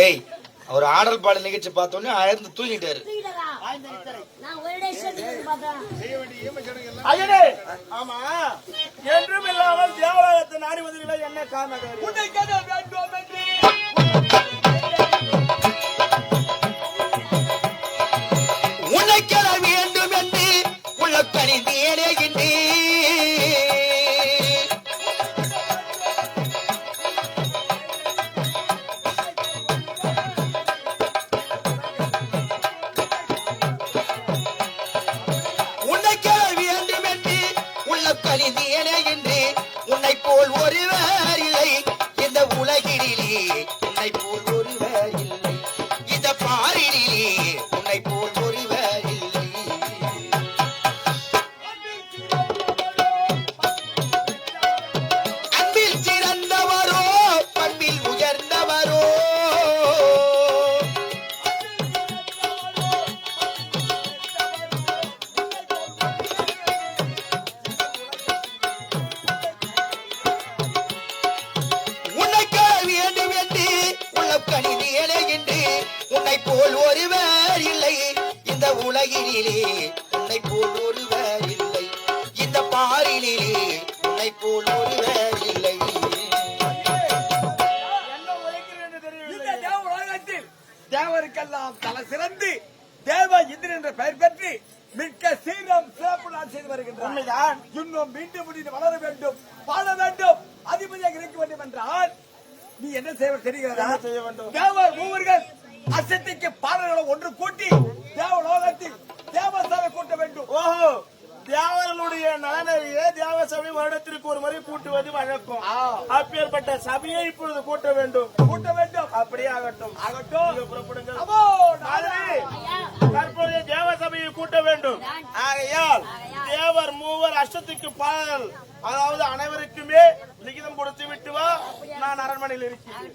ஏய் அவர் ஆடல் பாடல் நிகழ்ச்சி பார்த்தோன்னே அயர்ந்து தூங்கிட்டாரு. ஆமா. என்றும் இல்லாமல் தேவாலயத்தை நாடி வந்தீங்களா என்ன காரணம்? உன்னை போல் ஒருவர் இல்லை. இந்த உலகினிலே உன்னை போல் ஒருவர் இல்லை. இந்த பாரினிலே உன்னை போல் ஒருவர் இல்லை. தேவருக்கெல்லாம் தலை சிறந்து தேவ இந்திரன் என்ற பெயர் பெற்று மிக்க சீரம் சிறப்பு நான் செய்து வருகின்றான் இன்னும் மீண்டும் முடிந்து வளர வேண்டும் வாழ வேண்டும் அதிபதியாக இருக்க வேண்டும் என்றால் நீ என்ன செய்ய தெரிகிறதா? செய்ய வேண்டும்? தேவர் மூவர்கள் அசத்திக்கு பாடல்களை ஒன்று கூட்டி தேவ லோகத்தில் தேவசபை கூட்ட வேண்டும். ஓஹோ. தியாகர்களுடைய நலனறிய தியாக சபை வருடத்திற்கு ஒரு முறை கூட்டுவது வழக்கம். அப்பேற்பட்ட சபையை இப்பொழுது கூட்ட வேண்டும். கூட்ட வேண்டும். அப்படியே ஆகட்டும். ஆகட்டும் புறப்படுங்கள். தற்போதைய தேவ சபையை கூட்ட வேண்டும். ஆகையால் தேவர் மூவர் அஷ்டத்துக்கு பாடல் அதாவது அனைவருக்குமே லிகிதம் கொடுத்து விட்டு வா. நான் அரண்மனையில் இருக்கிறேன்.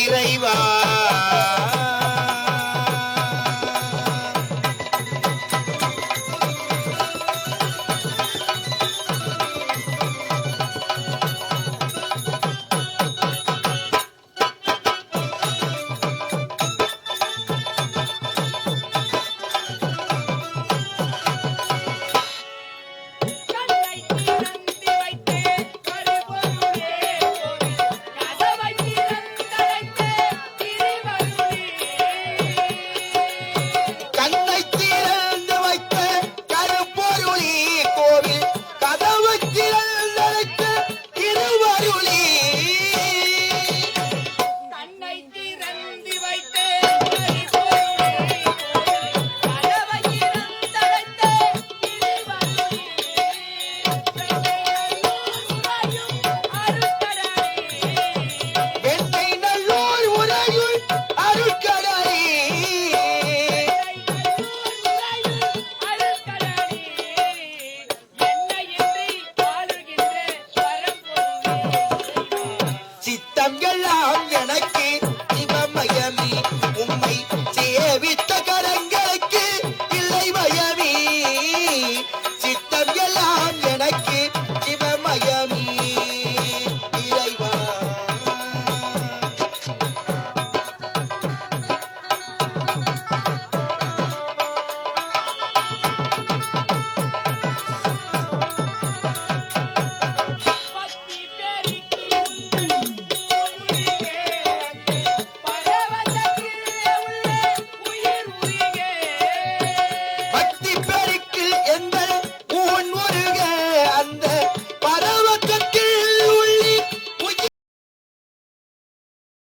இறைவா